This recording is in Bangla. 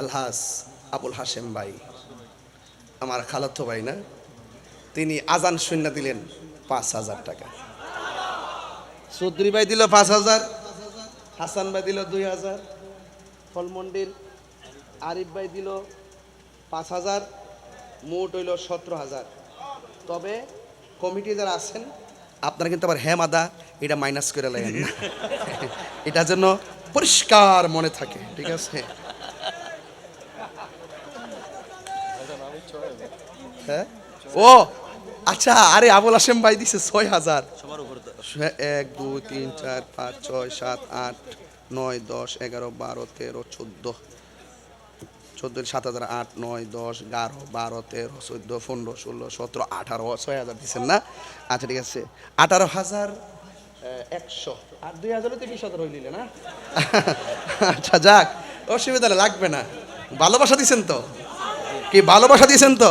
আলহাস আবুল হাসেম ভাই, আমার খালাতো ভাই না, তিনি আজান শূন্য দিলেন পাঁচ হাজার টাকা। চৌধুরী ভাই দিল পাঁচ হাজার, হাসান ভাই দিল দুই হাজার, ফলমন্ডির আরিফ ভাই দিল পাঁচ হাজার, মোট হইল সতেরো হাজার। তবে কমিটি যারা আছেন, আপনারা কিন্তু আবার হ্যাঁ মাদা, এটা মাইনাস করে লাগেন না। এটার জন্য পরিষ্কার মনে থাকে, ঠিক আছে? হ্যাঁ? ও! আচ্ছা আরে আবুল হাসেম ভাই দিছে ছয় হাজার। এক দুই তিন চার পাঁচ ছয় সাত আট নয় দশ এগারো বারো তেরো চোদ্দ। চোদ্দ সাত হাজার আট নয় দশ এগারো বারো তেরো চোদ্দ পনেরো ষোলো সতেরো আঠারো ছয় হাজার দিচ্ছেন না? আচ্ছা ঠিক আছে। আঠারো হাজার একশো। আর দুই হাজারও তো বিশ হাজার হইলিলে না? আচ্ছা যাক অসুবিধা লাগবে না। ভালোবাসা দিছেন তো? কি ভালোবাসা দিয়েছেন তো?